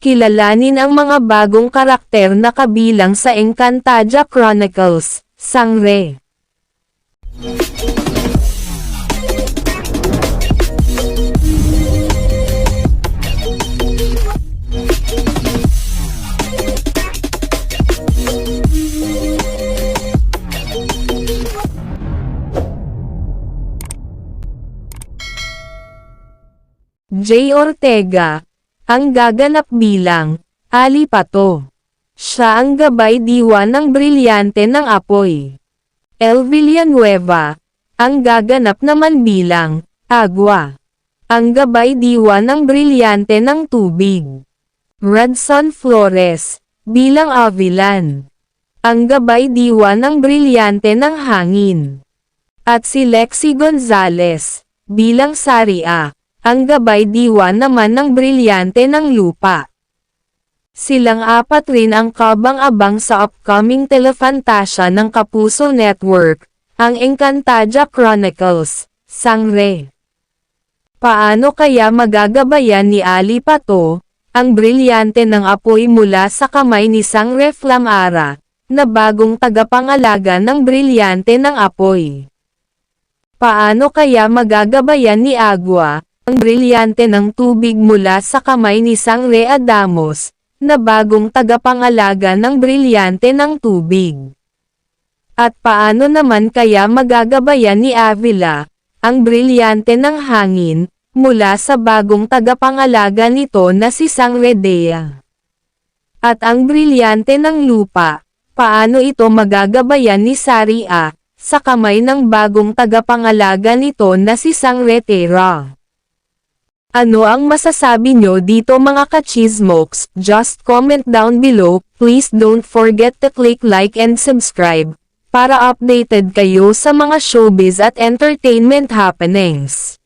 kilalanin ang mga bagong karakter na kabilang sa Encantadia Chronicles, Sangre. J. Ortega, ang gaganap bilang, Ali Pato. Siya ang gabay diwa ng brilyante ng apoy. El Villanueva, ang gaganap naman bilang, Agua. Ang gabay diwa ng brilyante ng tubig. Radson Flores, bilang Avilan. Ang gabay diwa ng brilyante ng hangin. At si Lexi Gonzales, bilang Saria, ang gabay diwa naman ng brilyante ng lupa. Silang apat rin ang kabang-abang sa upcoming telefantasya ng Kapuso Network, ang Encantadia Chronicles, Sangre. Paano kaya magagabayan ni Ali Pato, ang brilyante ng apoy mula sa kamay ni Sangre Flamara, na bagong tagapangalaga ng brilyante ng apoy? Paano kaya magagabayan ni Agua, ang brilyante ng tubig mula sa kamay ni Sangre Adamos, na bagong tagapangalaga ng brilyante ng tubig? At paano naman kaya magagabayan ni Avila, ang brilyante ng hangin, mula sa bagong tagapangalaga nito na si Sangre Dea? At ang brilyante ng lupa, paano ito magagabayan ni Saria, sa kamay ng bagong tagapangalaga nito na si Sangre Terra? Ano ang masasabi nyo dito mga kachismokes? Just comment down below, please don't forget to click like and subscribe, para updated kayo sa mga showbiz at entertainment happenings.